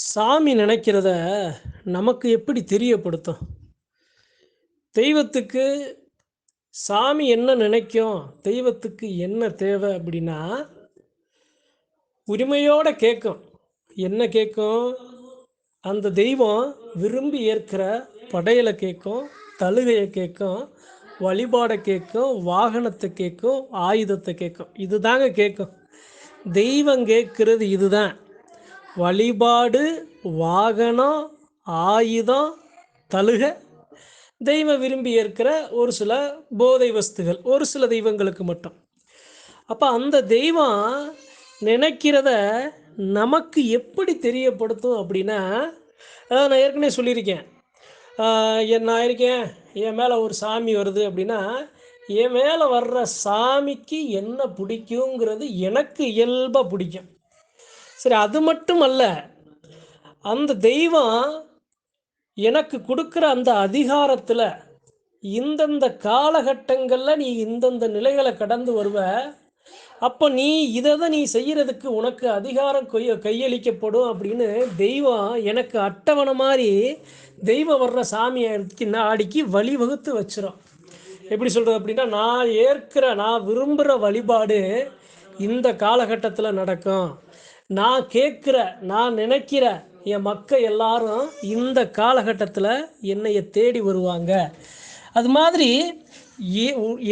சாமி நினைக்கிறத நமக்கு எப்படி தெரியப்படுத்தும்? தெய்வத்துக்கு சாமி என்ன நினைக்கும்? தெய்வத்துக்கு என்ன தேவை அப்படின்னா, உரிமையோட கேட்கும். என்ன கேட்கும்? அந்த தெய்வம் விரும்பி ஏற்கிற படையலை கேட்கும், தழுகையை கேட்கும், வழிபாடை கேட்கும், வாகனத்தை கேட்கும், ஆயுதத்தை கேட்கும். இதுதாங்க கேட்கும். தெய்வம் கேட்கறது இதுதான். வழிபாடு, வாகனம், ஆயுதம், தழுக, தெய்வம் விரும்பி ஏற்கிற ஒரு சில போதை வஸ்துகள். ஒரு சில தெய்வங்களுக்கு மட்டும். அப்போ அந்த தெய்வம் நினைக்கிறத நமக்கு எப்படி தெரியப்படுத்தும் அப்படின்னா, அதாவது நான் ஏற்கனவே சொல்லியிருக்கேன். என் நான் இருக்கேன், என் மேலே ஒரு சாமி வருது அப்படின்னா, என் மேலே வர்ற சாமிக்கு என்ன பிடிக்குங்கிறது எனக்கு இயல்பாக பிடிக்கும். சரி அது மட்டும் அல்ல. அந்த தெய்வம் எனக்கு கொடுக்குற அந்த அதிகாரத்தில் இந்தந்த காலகட்டங்களில் நீ இந்தந்த நிலைகளை கடந்து வருவ. அப்போ நீ இதை தான் நீ செய்கிறதுக்கு உனக்கு அதிகாரம் கொய் கையளிக்கப்படும் அப்படின்னு தெய்வம் எனக்கு அட்டவணை மாதிரி தெய்வம் வர்ற சாமிய நாடிக்கு வழிவகுத்து வச்சிடும் எப்படி சொல்கிறது அப்படின்னா, நான் ஏற்கிற நான் விரும்புகிற வழிபாடு இந்த காலகட்டத்தில் நடக்கும். நான் கேட்குற நான் நினைக்கிற என் மக்கள் எல்லாரும் இந்த காலகட்டத்தில் என்னைய தேடி வருவாங்க. அது மாதிரி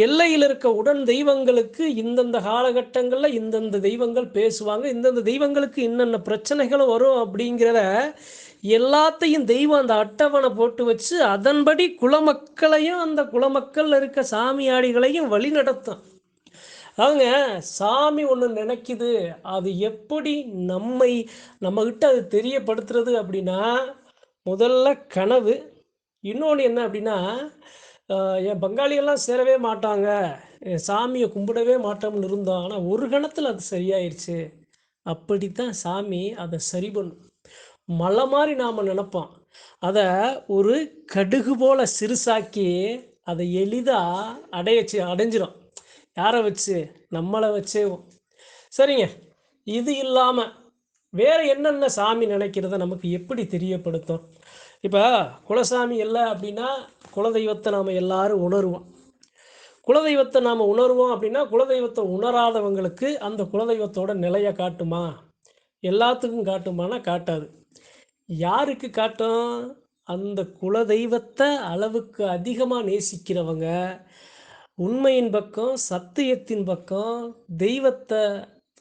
எல்லையில் இருக்க உடன் தெய்வங்களுக்கு இந்தந்த காலகட்டங்களில் இந்தந்த தெய்வங்கள் பேசுவாங்க. இந்தந்த தெய்வங்களுக்கு இன்னென்ன பிரச்சனைகளும் வரும் அப்படிங்கிறத எல்லாத்தையும் தெய்வம் அந்த அட்டவணை போட்டு வச்சு, அதன்படி குலமக்களையும் அந்த குலமக்கள்ல இருக்க சாமியாடிகளையும் வழிநடத்தும். அதாவதுங்க சாமி ஒன்று நினைக்குது. அது எப்படி நம்மை நம்மகிட்ட அது தெரியப்படுத்துறது அப்படின்னா, முதல்ல கனவு. இன்னொன்று என்ன அப்படின்னா, என் பங்காளிகள்லாம் சேரவே மாட்டாங்க. என் கும்பிடவே மாட்டோம்னு இருந்தோம். ஆனால் ஒரு கணத்தில் அது சரியாயிருச்சு. அப்படித்தான் சாமி அதை சரி பண்ணும். மலை மாதிரி நாம் நினப்போம் அதை ஒரு கடுகு போல சிறுசாக்கி, அதை எளிதாக அடையச்சு அடைஞ்சிடும் யாரை வச்சு? நம்மளை வச்சேவும். சரிங்க. இது இல்லாமல் வேறு என்னென்ன சாமி நினைக்கிறத நமக்கு எப்படி தெரியப்படுத்தும்? இப்போ குலசாமி இல்லை அப்படின்னா, குலதெய்வத்தை நாம் எல்லாரும் உணருவோம். குலதெய்வத்தை நாம் உணருவோம் அப்படின்னா, குலதெய்வத்தை உணராதவங்களுக்கு அந்த குலதெய்வத்தோட நிலையை காட்டுமா? எல்லாத்துக்கும் காட்டுமானா காட்டாது. யாருக்கு காட்டும்? அந்த குலதெய்வத்தை அளவுக்கு அதிகமாக நேசிக்கிறவங்க, உண்மையின் பக்கம், சத்தியத்தின் பக்கம், தெய்வத்தை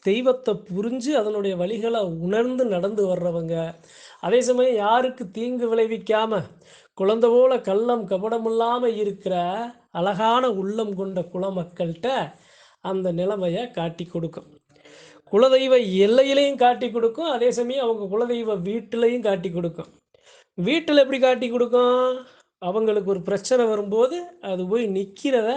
தெய்வத்தை புரிஞ்சு அதனுடைய வழிகளை உணர்ந்து நடந்து வர்றவங்க. அதே சமயம் யாருக்கு தீங்கு விளைவிக்காம, குழந்தை போல கள்ளம், கபடமில்லாமல் இருக்கிற அழகான உள்ளம் கொண்ட குலமக்கள்கிட்ட அந்த நிலைமையை காட்டி கொடுக்கும். குலதெய்வ எல்லையிலையும் காட்டிக் கொடுக்கும். அதே சமயம் அவங்க குலதெய்வ வீட்டிலையும் காட்டி கொடுக்கும். வீட்டில் எப்படி காட்டிக் கொடுக்கும்? அவங்களுக்கு ஒரு பிரச்சனை வரும்போது, அது போய் நிற்கிறத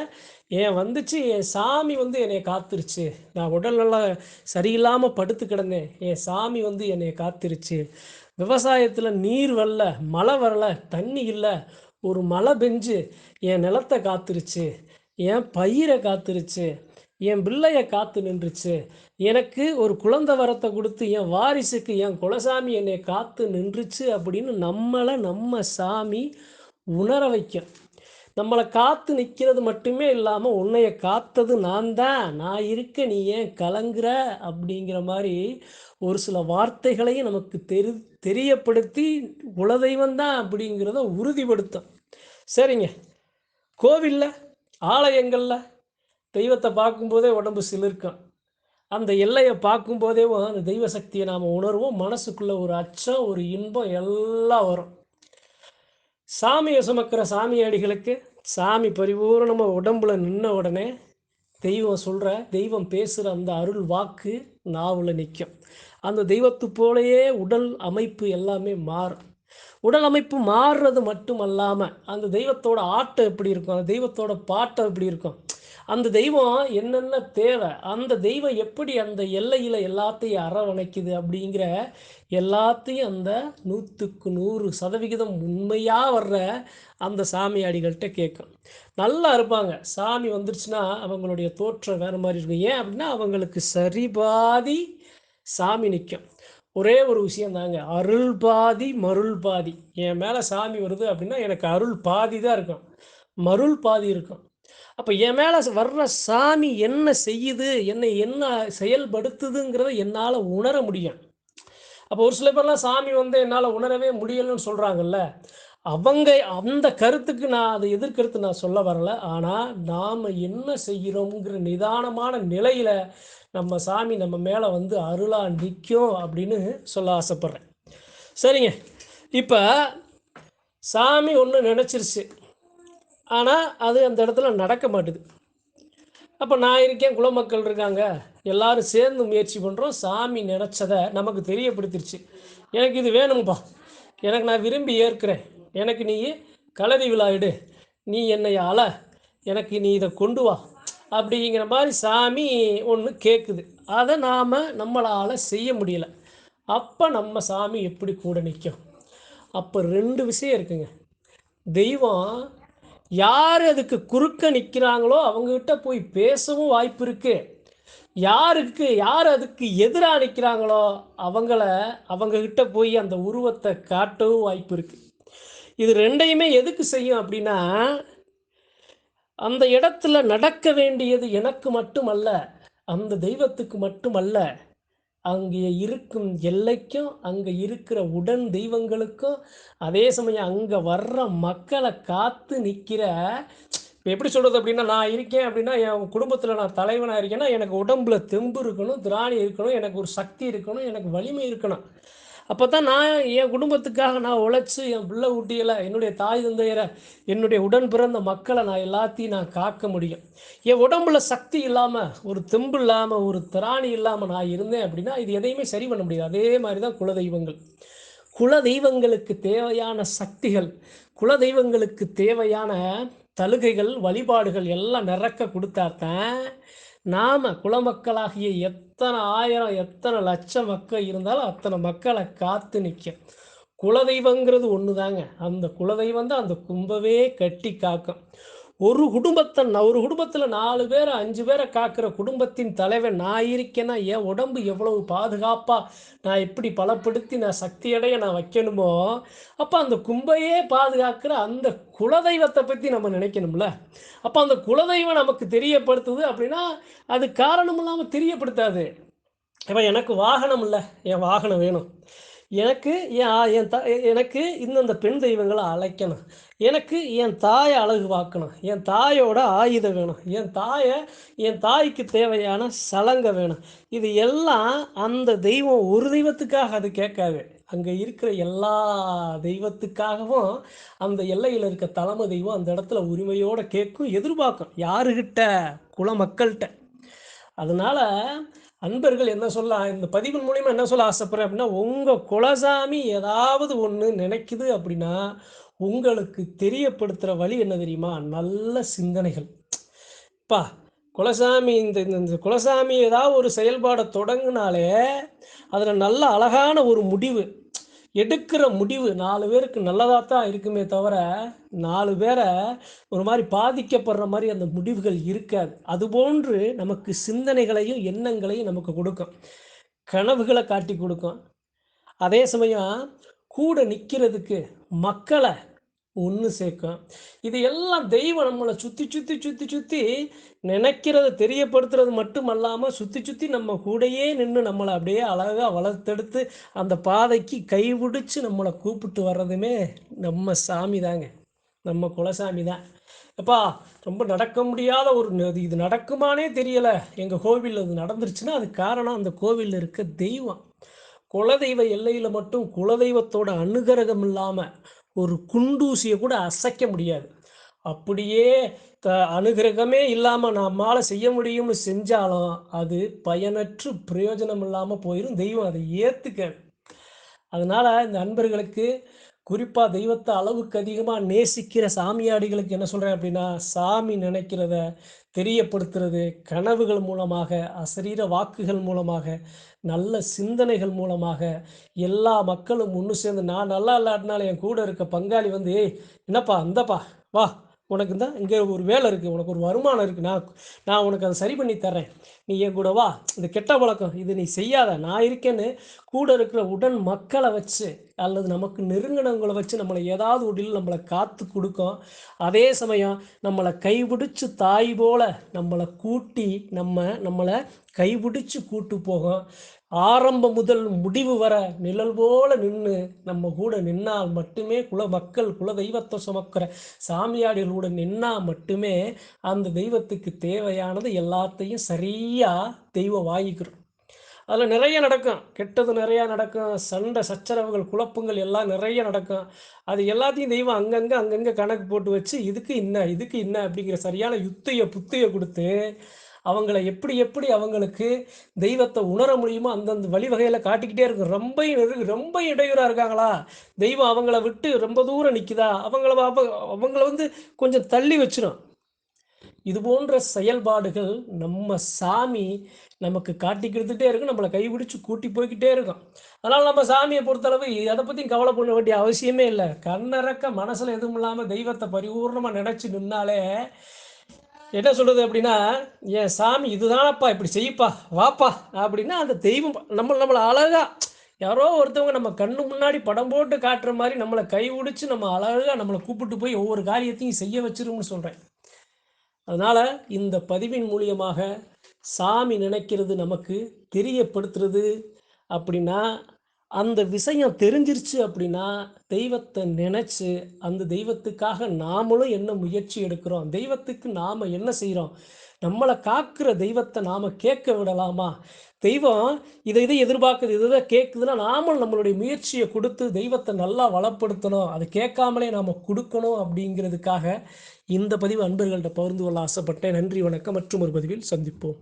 "ஏன் வந்துச்சு, என் சாமி வந்து என்னை காத்துருச்சு. நான் உடல்நலம் சரியில்லாமல் படுத்து கிடந்தேன். என் சாமி வந்து என்னை காத்துருச்சு. விவசாயத்தில் நீர் வரல, மழை வரல, தண்ணி இல்லை ஒரு மழை பெஞ்சு என் நிலத்த காத்துருச்சு. என் பயிரை காத்துருச்சு. என் பிள்ளைய காத்து நின்றுச்சு. எனக்கு ஒரு குழந்தை வரத்தை கொடுத்து என் வாரிசுக்கு என் குலசாமி என்னை காத்து நின்றுச்சு." அப்படின்னு நம்மளை நம்ம சாமி உணர வைக்கும். நம்மளை காத்து நிற்கிறது மட்டுமே இல்லாமல் "உன்னைய காத்தது நான் தான். நான் இருக்க நீ ஏன் கலங்குற?" அப்படிங்கிற மாதிரி ஒரு சில வார்த்தைகளையும் நமக்கு தெரி தெரியப்படுத்தி, குலதெய்வம் தான் அப்படிங்கிறத உறுதிப்படுத்தும். சரிங்க. கோவிலில் ஆலயங்களில் தெய்வத்தை பார்க்கும்போதே உடம்பு சிலிர்க்கும். அந்த எல்லையை பார்க்கும்போதே அந்த தெய்வ சக்தியை நாம் உணர்வோம். மனசுக்குள்ளே ஒரு அச்சம், ஒரு இன்பம் எல்லாம் வரும். சாமியை சுமக்கிற சாமியாடிகளுக்கு, சாமி பரிபூர்ணமாக உடம்புல நின்ன உடனே, தெய்வம் சொல்கிற தெய்வம் பேசுகிற அந்த அருள் வாக்கு நாவில் நிற்கும் அந்த தெய்வத்து போலயே உடல் அமைப்பு எல்லாமே மாறும். உடல் அமைப்பு மாறுறது மட்டும் அல்லாமல் அந்த தெய்வத்தோட ஆட்டம் எப்படி இருக்கும்? அந்த தெய்வத்தோட பாட்டம் எப்படி இருக்கும்? அந்த தெய்வம் என்னென்ன தேவை? அந்த தெய்வம் எப்படி அந்த எல்லையில் எல்லாத்தையும் அரவணைக்குது? அப்படிங்கிற எல்லாத்தையும் அந்த நூற்றுக்கு நூறு சதவிகிதம் உண்மையாக வர்ற அந்த சாமியாடிகள்கிட்ட கேட்கும். நல்லா இருப்பாங்க. சாமி வந்துருச்சுன்னா, அவங்களுடைய தோற்றம் வேறு மாதிரி இருக்கும். ஏன் அப்படின்னா, அவங்களுக்கு சரிபாதி சாமி நிற்கும் ஒரே ஒரு விஷயம் தாங்க அருள் பாதி மருள் பாதி என் மேலே சாமி வருது அப்படின்னா எனக்கு அருள் பாதி தான் இருக்கும் மருள் பாதி இருக்கும் அப்போ என் மேலே வர்ற சாமி என்ன செய்யுது? என்னை என்ன செயல்படுத்துதுங்கிறத என்னால் உணர முடியும். அப்போ ஒரு சில பேர்லாம் சாமி வந்து என்னால் உணரவே முடியலைன்னு சொல்கிறாங்கல்ல அவங்க அந்த கருத்துக்கு நான் அதை எதிர்கருத்து நான் சொல்ல வரல. ஆனால் நாம் என்ன செய்கிறோங்கிற நிதானமான நிலையில் நம்ம சாமி நம்ம மேலே வந்து அருளாக நிற்கும் அப்படின்னு சொல்ல ஆசைப்பட்றேன். சரிங்க. இப்போ சாமி ஒன்று நினச்சிருச்சு. ஆனால் அது அந்த இடத்துல நடக்க மாட்டுது. அப்போ நான் இருக்கேன் குலமக்கள் இருக்காங்க எல்லாரும் சேர்ந்து முயற்சி பண்ணுறோம் சாமி நினச்சதை நமக்கு தெரியப்படுத்திருச்சு. எனக்கு இது வேணும்ப்பா எனக்கு நான் விரும்பி ஏற்கிறேன். எனக்கு நீ கலரி விழாயிடு நீ என்னை அல எனக்கு நீ இதை கொண்டு வா. அப்படிங்கிற மாதிரி சாமி ஒன்று கேட்குது அதை நாம் நம்மளால் செய்ய முடியல. அப்போ நம்ம சாமி எப்படி கூட நிற்கும் அப்போ ரெண்டு விஷயம் இருக்குங்க. தெய்வம் யார் அதுக்கு குறுக்க நிற்கிறாங்களோ அவங்ககிட்ட போய் பேசவும் வாய்ப்பு இருக்குது யாருக்கு யார் அதுக்கு எதிராக நிற்கிறாங்களோ அவங்கள அவங்கக்கிட்ட போய் அந்த உருவத்தை காட்டவும் வாய்ப்பு இருக்குது இது ரெண்டையுமே எதுக்கு செய்யும் அப்படின்னா அந்த இடத்துல நடக்க வேண்டியது எனக்கு மட்டுமல்ல அந்த தெய்வத்துக்கு மட்டுமல்ல அங்கே இருக்கும் எல்லைக்கும் அங்கே இருக்கிற உடன் தெய்வங்களுக்கும் அதே சமயம் அங்கே வர்ற மக்களை காத்து நிற்கிற இப்போ எப்படி சொல்கிறது அப்படின்னா நான் இருக்கேன் அப்படின்னா என் குடும்பத்தில் நான் தலைவனாக இருக்கேன்னா எனக்கு உடம்புல தெம்பு இருக்கணும் திராணி இருக்கணும் எனக்கு ஒரு சக்தி இருக்கணும் எனக்கு வலிமை இருக்கணும். அப்போ தான் நான் என் குடும்பத்துக்காக நான் உழைச்சி என் பிள்ளை ஊட்டியலை என்னுடைய தாய் தந்தையரை என்னுடைய உடன் பிறந்த மக்களை நான் எல்லாத்தையும் நான் காக்க முடியும். என் உடம்புல சக்தி இல்லாமல் ஒரு தெம்பு இல்லாமல் ஒரு திராணி இல்லாமல் நான் இருந்தேன் அப்படின்னா இது எதையுமே சரி பண்ண முடியாது. அதே மாதிரி தான் குலதெய்வங்கள். குலதெய்வங்களுக்கு தேவையான சக்திகள் குலதெய்வங்களுக்கு தேவையான தலுகைகள் வழிபாடுகள் எல்லாம் நிறக்க கொடுத்தாத்தான் நாம் குலமக்களாகிய எத்தனை ஆயிரம் எத்தனை லட்சம் மக்கள் இருந்தாலும் அத்தனை மக்களை காத்து நிற்கும் குலதெய்வங்கிறது ஒன்று தாங்க அந்த குலதெய்வம் தான் அந்த கும்பவே கட்டி காக்கும். ஒரு குடும்பத்தை ஒரு குடும்பத்தில் நாலு பேரை அஞ்சு பேரை காக்கிற குடும்பத்தின் தலைவன் நான் இருக்கேன்னா என் உடம்பு எவ்வளவு பாதுகாப்பாக நான் எப்படி பலப்படுத்தி நான் சக்தியடைய நான் வைக்கணுமோ? அப்போ அந்த கும்பையே பாதுகாக்கிற அந்த குலதெய்வத்தை பற்றி நம்ம நினைக்கணும்ல. அப்போ அந்த குலதெய்வம் நமக்கு தெரியப்படுத்துது அப்படின்னா அது காரணம் இல்லாமல் தெரியப்படுத்தாது. இப்போ எனக்கு வாகனம் இல்லை என் வாகனம் வேணும். எனக்கு என் என் த எனக்கு இந்தந்த பெண் தெய்வங்களை அழைக்கணும். எனக்கு என் தாயை அழகு பார்க்கணும் என் தாயோட ஆயுதம் வேணும் என் தாயை என் தாய்க்கு தேவையான சலங்கை வேணும். இது எல்லாம் அந்த தெய்வம் ஒரு தெய்வத்துக்காக அது கேட்காது. அங்கே இருக்கிற எல்லா தெய்வத்துக்காகவும் அந்த எல்லையில் இருக்க தலைமை தெய்வம் அந்த இடத்துல உரிமையோடு கேட்கும் எதிர்பார்க்கும். யாருக்கிட்ட குல மக்கள்கிட்ட. அதனால் அன்பர்கள் என்ன சொல்ல இந்த பதிவின் மூலிமா என்ன சொல்ல ஆசைப்படுறேன் அப்படின்னா உங்கள் குலசாமி ஏதாவது ஒன்று நினைக்குது அப்படின்னா உங்களுக்கு தெரியப்படுத்துகிற வழி என்ன தெரியுமா? நல்ல சிந்தனைகள். பா குலசாமி இந்த இந்த குலசாமி ஏதாவது ஒரு செயல்பாடை தொடங்கினாலே அதில் நல்ல அழகான ஒரு முடிவு எடுக்கிற முடிவு நாலு பேருக்கு நல்லதாக தான் இருக்குமே தவிர நாலு பேரை ஒரு மாதிரி பாதிக்கப்படுற மாதிரி அந்த முடிவுகள் இருக்காது. அதுபோன்று நமக்கு சிந்தனைகளையும் எண்ணங்களையும் நமக்கு கொடுக்கும். கனவுகளை காட்டி கொடுக்கும். அதே சமயம் கூட நிற்கிறதுக்கு மக்களை ஒன்று சேர்க்கும். இது எல்லாம் தெய்வம் நம்மளை சுற்றி சுற்றி சுற்றி சுற்றி நினைக்கிறத தெரியப்படுத்துறது மட்டும் அல்லாமல் சுற்றி சுற்றி நம்ம கூடையே நின்று நம்மளை அப்படியே அழகாக வளர்த்தெடுத்து அந்த பாதைக்கு கைவிடிச்சு நம்மளை கூப்பிட்டு வர்றதுமே நம்ம சாமி தாங்க. நம்ம குலசாமி தான். எப்பா ரொம்ப நடக்க முடியாத ஒரு இது நடக்குமானே தெரியலை. எங்கள் கோவிலில் அது நடந்துருச்சுன்னா அது காரணம் அந்த கோவிலில் இருக்க தெய்வம். குலதெய்வ எல்லையில் மட்டும் குலதெய்வத்தோட அனுகிரகம் இல்லாமல் ஒரு குண்டூசியை கூட அசைக்க முடியாது. அப்படியே த அனுகிரகமே இல்லாமல் நம்மளால் செய்ய முடியும்னு செஞ்சாலும் அது பயனற்று பிரயோஜனம் இல்லாமல் போயிடும் தெய்வம் அதை ஏற்றுக்க அதனால் இந்த நண்பர்களுக்கு குறிப்பாக தெய்வத்தை அளவுக்கு அதிகமாக நேசிக்கிற சாமியாடிகளுக்கு என்ன சொல்கிறேன் அப்படின்னா சாமி நினைக்கிறத தெரியப்படுத்துறது கனவுகள் மூலமாக அசரீர வாக்குகள் மூலமாக நல்ல சிந்தனைகள் மூலமாக எல்லா மக்களும் ஒன்று சேர்ந்து நான் நல்லா இல்லாட்டினாலும் என் கூட இருக்க பங்காளி வந்து ஏய் என்னப்பா அந்தப்பா வா உனக்கு தான் இங்கே ஒரு வேலை இருக்குது உனக்கு ஒரு வருமானம் இருக்குது நான் நான் உனக்கு அதை சரி பண்ணி தரேன் நீ என் கூட வா. இந்த கெட்ட பழக்கம் இது நீ செய்யாத. நான் இருக்கேன்னு கூட இருக்கிற உடன் மக்களை வச்சு அல்லது நமக்கு நெருங்கினவங்களை வச்சு நம்மளை ஏதாவது உடலில் நம்மளை காத்து கொடுக்கும். அதே சமயம் நம்மளை கைபிடிச்சு தாய் போல நம்மளை கூட்டி நம்ம நம்மளை கைபிடிச்சு கூட்டு போகும். ஆரம்பம் முதல் முடிவு வர நிழல் போல நின்று நம்ம கூட நின்னால் மட்டுமே குல மக்கள் குல தெய்வத்தை சுமக்கிற சாமியாடிகள் கூட நின்னால் மட்டுமே அந்த தெய்வத்துக்கு தேவையானது எல்லாத்தையும் சரியாக தெய்வம் வாங்கிக்கிறோம் அதில் நிறைய நடக்கும். கெட்டது நிறையா நடக்கும். சண்டை சச்சரவுகள் குழப்பங்கள் எல்லாம் நிறைய நடக்கும். அது எல்லாத்தையும் தெய்வம் அங்கங்கே அங்கங்கே கணக்கு போட்டு வச்சு இதுக்கு என்ன இதுக்கு என்ன அப்படிங்கிற சரியான யுத்தையை புத்தியை கொடுத்து அவங்கள எப்படி எப்படி அவங்களுக்கு தெய்வத்தை உணர முடியுமோ அந்தந்த வழிவகையில் காட்டிக்கிட்டே இருக்கும் ரொம்ப ரொம்ப இடையூறாக இருக்காங்களா? தெய்வம் அவங்கள விட்டு ரொம்ப தூரம் நிற்குதா அவங்கள அவங்கள வந்து கொஞ்சம் தள்ளி வச்சிடும் இது போன்ற செயல்பாடுகள் நம்ம சாமி நமக்கு காட்டி கொடுத்துட்டே இருக்கும். நம்மளை கைபிடிச்சு கூட்டி போய்கிட்டே இருக்கும். அதனால் நம்ம சாமியை பொறுத்தளவு அதை பற்றியும் கவலை பண்ண வேண்டிய அவசியமே இல்லை. கண்ணறக்க மனசில் எதுவும் இல்லாமல் தெய்வத்தை பரிபூர்ணமாக நினச்சி நின்னாலே என்ன சொல்கிறது அப்படின்னா என் சாமி இதுதானப்பா இப்படி செய்ப்பா வாப்பா அப்படின்னா அந்த தெய்வம் நம்ம நம்மளை அழகாக யாரோ ஒருத்தவங்க நம்ம கண்ணு முன்னாடி படம் போட்டு காட்டுற மாதிரி நம்மளை கை உடிச்சு நம்ம அழகாக நம்மளை கூப்பிட்டு போய் ஒவ்வொரு காரியத்தையும் செய்ய வச்சிரும்னு சொல்கிறேன் அதனால் இந்த பதிவின் மூலியமாக சாமி நினைக்கிறது நமக்கு தெரியப்படுத்துறது அப்படின்னா அந்த விஷயம் தெரிஞ்சிருச்சு அப்படின்னா தெய்வத்தை நினச்சி அந்த தெய்வத்துக்காக நாமளும் என்ன முயற்சி எடுக்கிறோம் தெய்வத்துக்கு நாம் என்ன செய்கிறோம் நம்மளை காக்கிற தெய்வத்தை நாம் கேட்க விடலாமா? தெய்வம் இதை இதை எதிர்பார்க்குது இதை கேட்குதுன்னா நாமளும் நம்மளுடைய முயற்சியை கொடுத்து தெய்வத்தை நல்லா வளப்படுத்தணும். அதை கேட்காமலே நாம் கொடுக்கணும் அப்படிங்கிறதுக்காக இந்த பதிவு அன்பர்கள்ட்ட பகிர்ந்து கொள்ள ஆசைப்பட்டேன். நன்றி வணக்கம் மற்றும் ஒரு பதிவில் சந்திப்போம்.